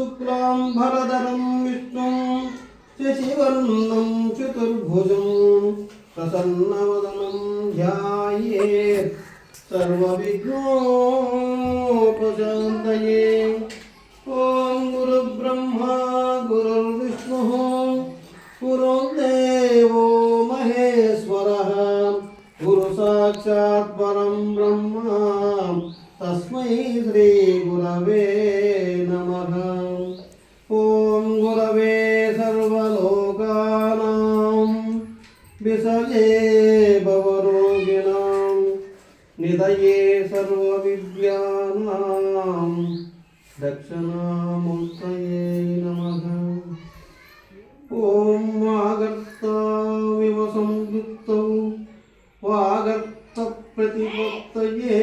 शुक्लाम्बरधरं विष्णुं शशिवर्णं चतुर्भुजं प्रसन्नवदनं ध्यायेत् सर्वविघ्नोपशान्तये। ॐ गुरुब्रह्मा गुरुर्विष्णुः, गुरुर्देवो महेश्वरः, गुरुसाक्षात् परं ब्रह्म। तस्मै श्रीगुरवे वागर्तप्रतिपत्तये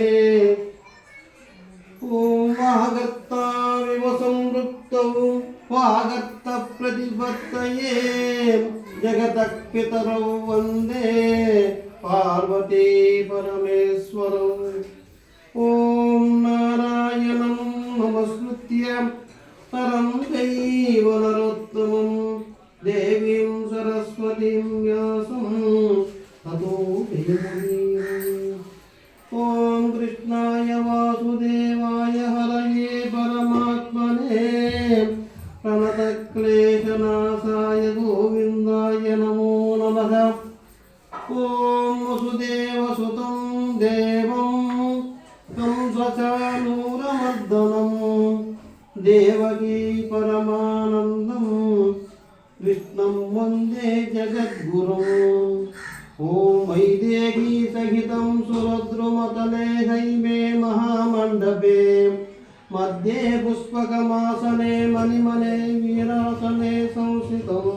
ॐ वागर्ताविव संवृत्तौ वागर्तप्रतिपत्तये जगतः पितरौ वन्दे पार्वती परमेश्वरौ ॐ नारायणं नमस्कृत्य परं दैव नरोत्तमं देवीं सरस्वतीं व्यासं ततो శరణం వందే జగద్గురువు ఓం వైదేహీ సహితం సురద్రుమతలే దైవే మహామండపే. మధ్యే పుష్పకమాసనే మణిమనే వీరాసనే సంస్థితం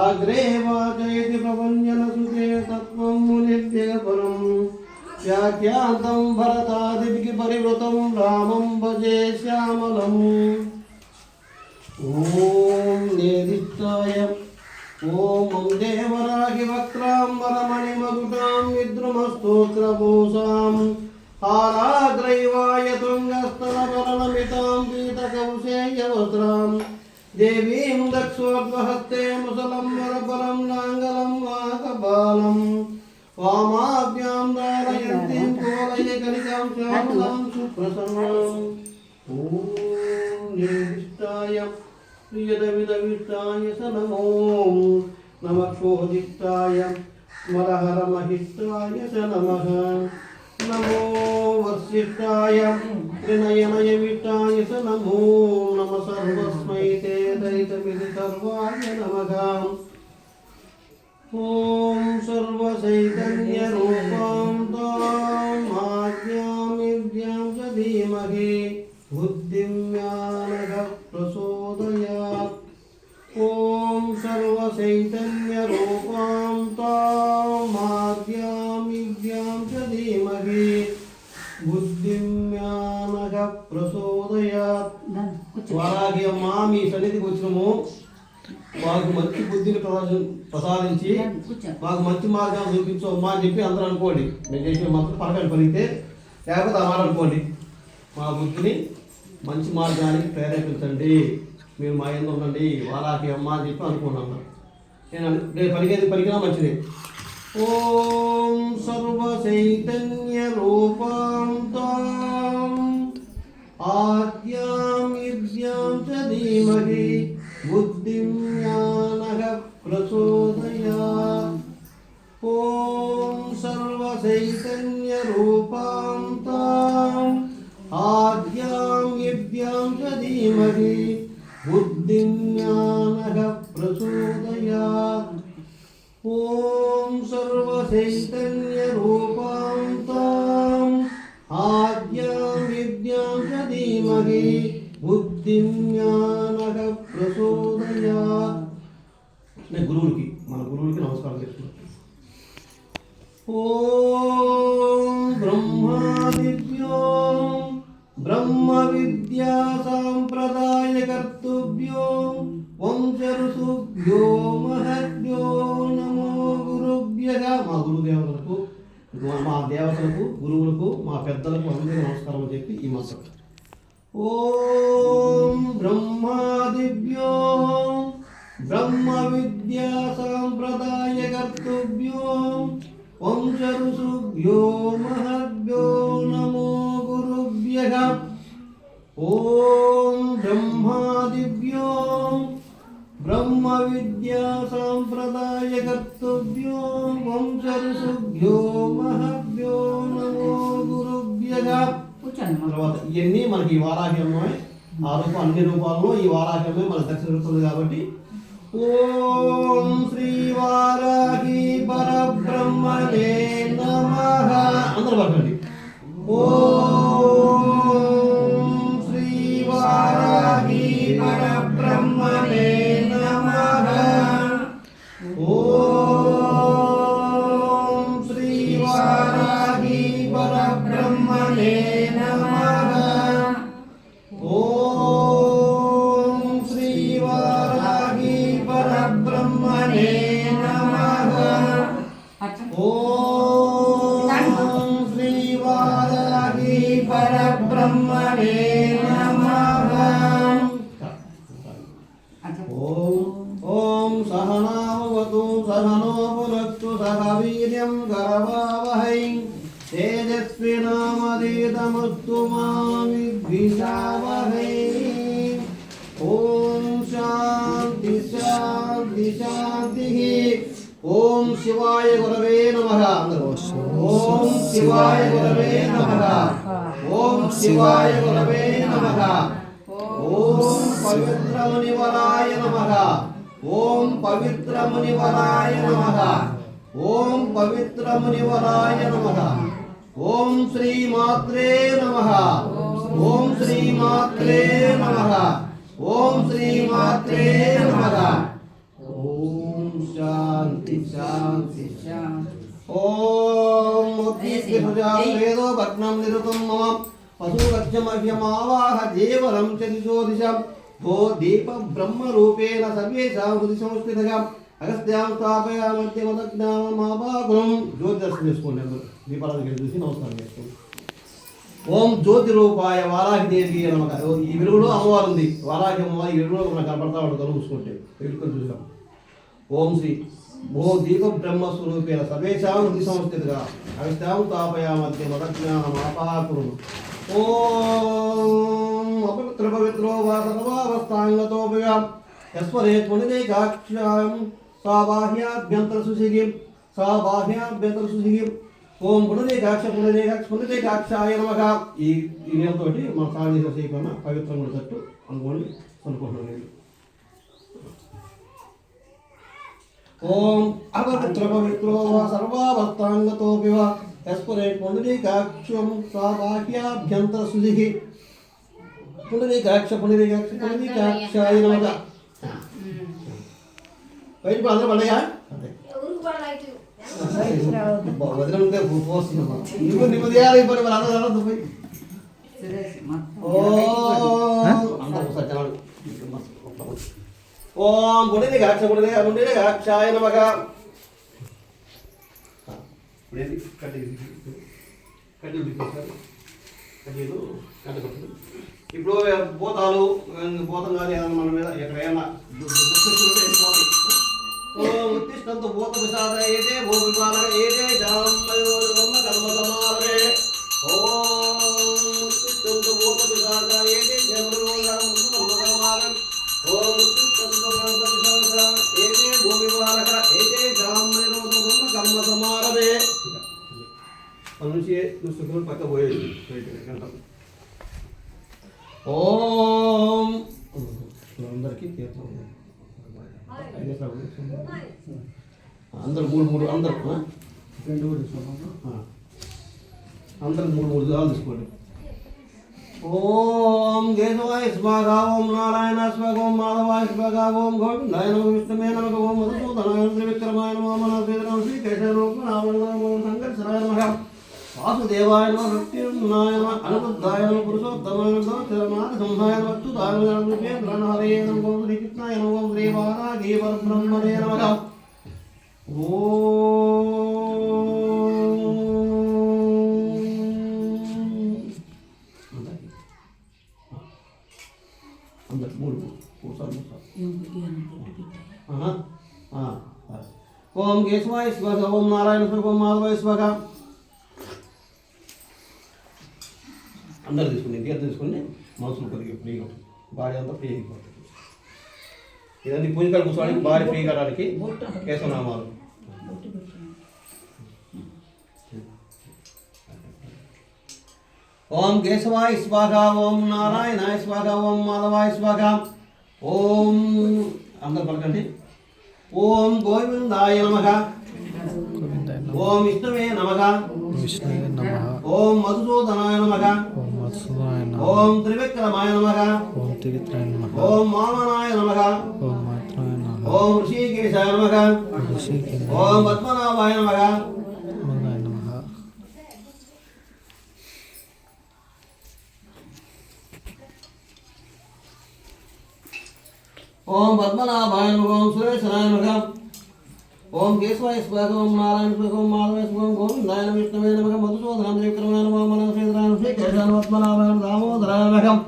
ఆగ్రే వాచయతి ప్రపంచన సుతే తత్వం మునిర్జయపరం వ్యాఖ్యాతం భరతాదికి పరివృతం రామం భజే శ్యామలం. ఓ ದೇವಿತ್ತಾಯ ಓಂ ದೇವರಾಗಿ ವಕ್ರಾಂಬರಮಣಿ ಮಗುಟಾಂ ವಿದ್ರುಮಸ್ತೋತ್ರಭೂಷಾಂ ಹಾರಾಗ್ರೈವಾಯ ತುಂಗಸ್ತರವರಲಮಿತಾಂ ಪೀತಕೌಶೇಯ ವಸ್ತ್ರಾಂ ದೇವೀಂ ದಕ್ಷೋದ್ವಹಸ್ತೆ ಮುಸಲಂ ವರಪರಂ ನಾಂಗಲಂ ವಾಕಬಾಲಂ ವಾಮಾಭ್ಯಾಂ ಧಾರಯಂತೀಂ ಕೋಲಯ ಕಲಿತಾಂ ಶ್ಯಾಮಲಾಂ ಸುಪ್ರಸನ್ನಾಂ ಓಂ ನಿರ್ದಿಷ್ಟಾಯ प्रियदविदविष्टाय स नमो नमः क्षोदिष्टाय स्मरहरमहिष्टाय स नमः नमो वसिष्ठाय त्रिनयनयविष्टाय स नमो नमः सर्वस्मै ते दयितमिति सर्वाय नमः ॐ सर्वचैतन्यरूपां तां आज्ञामिव्यां च धीमहि बुद्धिं ప్రసాదించి మాకు మంచి మార్గాన్ని చూపించు అమ్మా అని చెప్పి అందరూ అనుకోండి. మేము చేసిన మాత్రం పలకని పలిగితే లేకపోతే మాట అనుకోండి. మా బుద్ధిని మంచి మార్గానికి ప్రేరేపించండి. మీరు మా ఎందు ఉండండి. వారాకి అమ్మ అని చెప్పి అనుకున్నాను నేను నేను పలికేది పలికినా మంచిది. ఓం సర్వ చైతన్య రూపాంతం చ ధీమహి. బుద్ధిం జ్ఞానః ప్రచోదయాత్ ఓం సర్వ చైతన్య రూపాంతం ఆద్యామిర్యాం చ ధీమహి బుద్ధిం జ్ఞానః ప్రచోదయాత్ ఓం సర్వ చైతన్య రూపాంతం ఆద్యాం విద్యాం చ ధీమహి ఓం బ్రహ్మాదిభ్యో బ్రహ్మ విద్యా సాంప్రదాయ కర్తుభ్యో వంశ మహద్భ్యో నమో గురుభ్య మా గురుదేవతలకు మా- మా దేవతలకు గురువులకు మా పెద్దలకు అందరికీ నమస్కారం అని చెప్పి ఈ మంత్రం. ఓం ఓం బ్రహ్మాదిభ్యో బ్రహ్మ విద్యా సాంప్రదాయ కర్తవ్యో వంశఋషుభ్యో మహభ్యో నమో గురుభ్యగా తర్వాత ఇవన్నీ మనకి ఈ వారాహ్యమే ఆ రూపం అన్ని రూపాల్లో ఈ వారాహ్యమే మనకు దర్శనం జరుగుతుంది కాబట్టి ఓం శ్రీ వారాహి పరబ్రహ్మణే నమః. అందరూ పలకండి ఓం పునక్తు సహ వీర్యం గరవావహై తేజస్వినామదీతమస్తు మా విద్విషావహై ఓం శాంతి శాంతి శాంతి. ఓం శివాయ గురవే నమః. అందరూ ఓం శివాయ గురవే నమః. ఓం శివాయ గురవే నమః. ఓం పవిత్రమునివరాయ నమః. ఓం పవిత్రమునివరాయ నమ. ఓం శ్రీ మాత్రే నమ. ఓం శ్రీ మాత్రే నమ. ఓం శ్రీ మాత్రే నమ. ఓం శాంతి శాంతి. శాంతి. ఓం వేదో భగ్నం నిరుతం మమ. పశురక్షమహ్యమావాహ దేవరం చ దిశో భో దీప బ్రహ్మ రూపేణ సర్వేషాం హృది సంస్థితగా అగస్త్యాం స్థాపయామద్యమదజ్ఞానమాపాకులం జ్యోతి దర్శనం చేసుకోండి అందరూ. దీపాల దగ్గర చూసి నమస్కారం చేసుకోండి. ఓం జ్యోతి రూపాయ వారాహి దేవి నమక ఈ వెలుగులో అమ్మవారు ఉంది. వారాహి అమ్మవారి ఈ వెలుగులో మనం కనపడతా ఉంటుంది చూసుకుంటే వెలుగుకొని చూసాం ఓం శ్రీ భో దీప బ్రహ్మ స్వరూపేణ సర్వేషాం హృది సంస్థితిగా అగస్త్యాం తాపయామధ్య మదజ్ఞానమాపాకురు ఓం అపవిత్ర పవిత్రో వా సర్వావస్థాంగతోపయా యస్వరే కాక్ష్యాం సా బాహ్యాభ్యంతర సుశిగిం సా సుశిగిం ఓం పునరేకాక్ష పునరేకాక్ష పునరేకాక్షాయ నమః ఈ ఈ నీళ్ళతోటి మన స్నానం చేసే చేయకుండా పవిత్రంగా ఉండేటట్టు అనుకుంటున్నాను నేను ఓం అపవిత్ర పవిత్రో వా సర్వావస్థాంగతోపి వా యస్పురే పునరేకాక్షం సా బాహ్యాభ్యంతర సుశిగి పునరేకాక్ష పునరేకాక్ష పునరేకాక్షాయ నమః. బయట అందరూ పడ్డాయా అదే వదిలితే పోస్తున్నామా నీకు నీకు చేయాలి ఇప్పుడు మరి అందరూ పోయి ఓం గుడిని గాక్ష గుడిని గుడిని గాక్షాయ ఇప్పుడేంటి కట్ట ఇప్పుడు భూతాలు భూతం కానీ ఏదైనా మన మీద ఎక్కడైనా ओम उत्तिष्ठन्तु भूतपिशाच एते भूमिपालक एते जाम्बयोर्ब्रह्म कर्मकमालरे ॐ उत्तिष्ठन्तु भूतपिशाच एते जम्बयोर्ब्रह्मकर्मकमालरे ॐ उत्तिष्ठन्तु भूतपिशाच एते भूमिपालक एते जाम्बयोर्ब्रह्म कर्मकमालरे मनुष्य दूसरे पक्का बोले ओम अंदर की तीर्थम అందరు మూడు మూడు అందరు. అందరు మూడు మూడు దాలు తీసుకోండి. ఓం కేశవాయ స్వాగ ఓం నారాయణ స్వాగ ఓం మాధవాయ స్వాగ ఓం గోవిందాయ నమ విష్ణుమే నమక ఓం మధుసూదనాయ త్రివిక్రమాయ నమ మన శ్రీరామ శ్రీ రావణ ఓం సంకర్షణాయ నమ వాసుదేవాయ నమ భక్తినాయ నమ అనుబుద్ధాయ నమ పురుషోత్తమాయ నమ చరమాన సంహాయ నమ అచ్యుతాయ నమ విజేంద్రనాథయ నమ ఓం శ్రీకృష్ణాయ నమ ఓం శ్రీ వారాగి పరబ్రహ్మణే నమః. అందరు మూడు సరే. ఓం కేశవాయ స్వగ ఓం నారాయణ స్వగ ఓం మాధవాయ స్వగ అందరు తీసుకోండి తీర్థం తీసుకోండి మనసులు కొద్దిగా ఫ్రీగా ఉంటుంది. బాడీ అంతా ఫ్రీ అయిపోతుంది. ఇదంతా పూజ కాడ కూర్చోడానికి బాడీ ఫ్రీ కావడానికి కేశవనామాలు. ఓం కేశవాయ స్వాగ ఓం నారాయణాయ స్వాగ ఓం మాధవాయ స్వాగ ఓం అందరు పలకండి. ఓం గోవిందాయ నమః. ఓం విష్ణువే నమ. ఓం మధుసూదనాయ నమః. ఓం మత్సరాయ నమ ఓం త్రివిక్రమాయ నమః ఓం తిరిత్రాయ నమ ఓం వామనాయ నమః ఓం మాత్రాయ నమ ఓం ఋషికేశాయ నమః ఋషికేంద్రాయ ఓం పద్మనాభాయ నమః నమ ఓం పద్మనాభాయ నమః ఓం సురేశనాయ నమః ఓం కేశవాయ స్వాగ నారాయణ స్వాగ మాధవ మాధవాయ స్వాగ ఓం గోవిందాయ నమః విష్ణువే నమః మధుసూదనాయ త్రివిక్రమాయ నమః వామనాయ శ్రీధరాయ శ్రీకేశాయ పద్మనాభాయ నమః దామోదరాయ నమః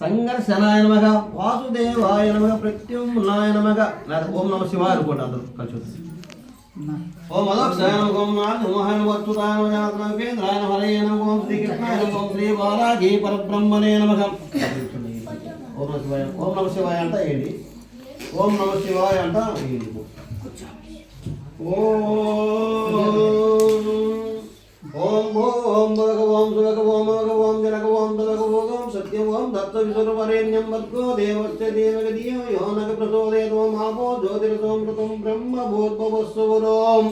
సంఘర్షణాయ నమః వాసుదేవాయ నమః ప్రత్యుమ్నాయ నమః లేదా ఓం నమ శివాయ అనుకోండి అందరూ కలిసి వచ్చి. ఓం అదక్షాయ నమః ఓం నారసింహాయ నమః అచ్యుతాయ నమః జనార్దనాయ ఉపేంద్రాయ నమః హరయ నమః ఓం శ్రీకృష్ణాయ నమః ఓం శ్రీ బాలాజీ పరబ్రహ్మణే నమః ఓం నమ శివాయ ఓం నమ శివాయ అంట ఏంటి ఓం నమ శివాయ అంట ఏంటి ఓం ఓం ఓం భగ ఓం సుగ ఓం భగ ఓం జనక ఓం తగ ఓం సత్యం ఓం దత్త విసురవరేణ్యం భర్గో దేవస్య దేవగ ధియో యో నగ ప్రచోదయత్ ఓం ఆపో జ్యోతిరసోమృతం బ్రహ్మ భూర్భవస్సువరోం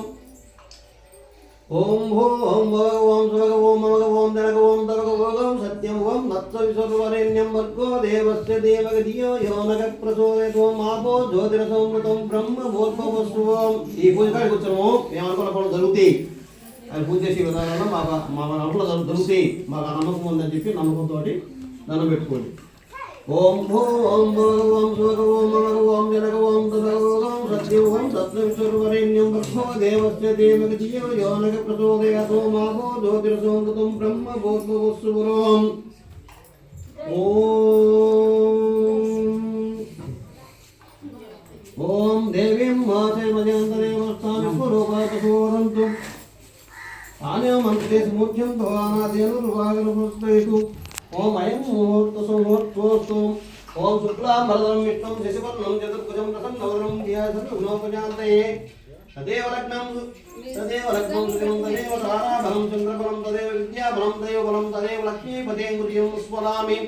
ఓం భో ఓం భగ ఓం సుగ ఓం మగ ఓం సత్యం బ్రహ్మ ఈ పూజ కాడికి వచ్చాము. ఏమనుకున్న జరుగుతాయి. అది పూజ చేసే విధానంలో మాకు మా నమ్మకం దొరుకుతాయి మాకు నమ్మకం ఉందని చెప్పి నమ్మకంతో దండం పెట్టుకోండి. ఓం భూ ఓం భూ ఓం శోక ఓం భర్గో దేవస్య దేవక ధియో యోనక ప్రచోదయాతో మాభో జ్యోతిరసోమృతం బ్రహ్మ భూర్భువస్సువరోం ఓం ఓం దేవీం మాసే మజంతరేవస్థామి స్వరూపాతసూరంతు ఆనయమంత్రే సముఖ్యంతో ఆనాదేనుర్వాగనపుస్తయతు ఓం అయం ముహూర్త సుముహూర్తోస్తు ఓం శుక్లాంబరదం విష్ణుం శశివర్ణం చతుర్భుజం ప్రసన్నవరం ధ్యాసర్వగుణోపజాతయే తదేవ లగ్నం తదేవ లగ్నం తదేవ తారాబలం చంద్రబలం తదేవ విద్యాబలం దైవబలం తదేవ లక్ష్మీపదేంగుర్యం స్మరామి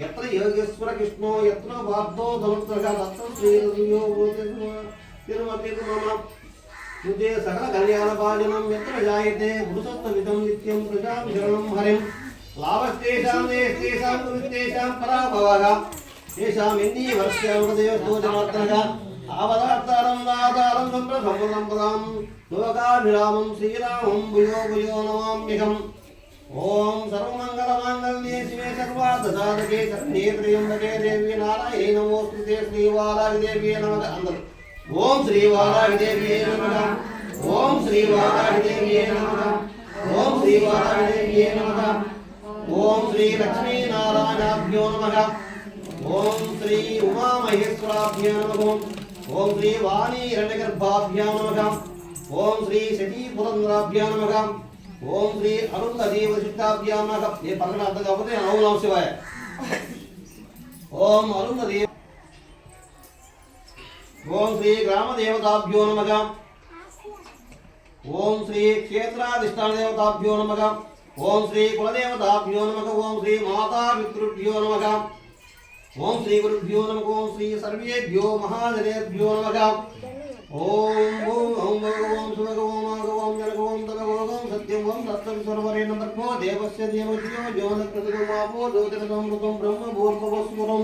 ఎత్ర యోగేశ్వర కృష్ణో ఎత్ర పార్థో సముద్రగా తత్ర శ్రీరో తిరుమతి మమ ముదే సకల కళ్యాణ భాజనం ఎత్ర జాయతే పురుషత్వవిదం నిత్యం ప్రజాం శరణం హరిం లాభస్తేషాం దేశేషాం కురుస్తేషాం పరాభవః తేషాం ఎన్ని జనార్దనగా ఆవదార్తారం దాతారం సంప్ర లోకాభిరామం శ్రీరామం భుజో భుజో నమామ్యహం ఓం సర్వమంగళమాంగళ్యే శివే సర్వార్థసాధకే శరణ్యే త్రయంబకే దేవి నారాయణి నమోస్తుతే శ్రీవారాగి దేవి నమః ఓం శ్రీ వారాహిదేవ్యే ఓం శ్రీ వారాహిదేవ్యే ఓం శ్రీ వారాహిదేవ్యే ఓం శ్రీ లక్ష్మీనారాయణాభ్యో నమః ఓం శ్రీ ఉమామహేశ్వరాభ్యో నమః ఓం శ్రీ వాణీ రణగర్భాభ్యా నమః. ఓం శ్రీ శతీ పురంద్రాభ్యా నమః. ఓం శ్రీ అరుంధతీ వశిష్టాభ్యో నమః. ఏ పక్కన అర్థం కాకపోతే ఓం నమ శివాయ. ఓం అరుంధతీ ఓం శ్రీ గ్రామ దేవతాభ్యో నమః. ఓం శ్రీ క్షేత్రాధిష్టాన దేవతాభ్యో నమః. ఓం శ్రీ కులదేవతాభ్యో నమః. ఓం శ్రీ మాతా పితృభ్యో నమః. ఓం శ్రీ గురుభ్యో నమః ఓం శ్రీ సర్వేభ్యో మహాజనేభ్యో నమః. ఓం ఓం ఓం భగ ఓం శివగ ఓం ఆగ ఓం జనక ఓం తగ ఓం సత్యం ఓం సత్యం సర్వరే నమర్భో దేవస్య దేవజ్యో యోన కృతమాపో బ్రహ్మ భూర్భవస్వరం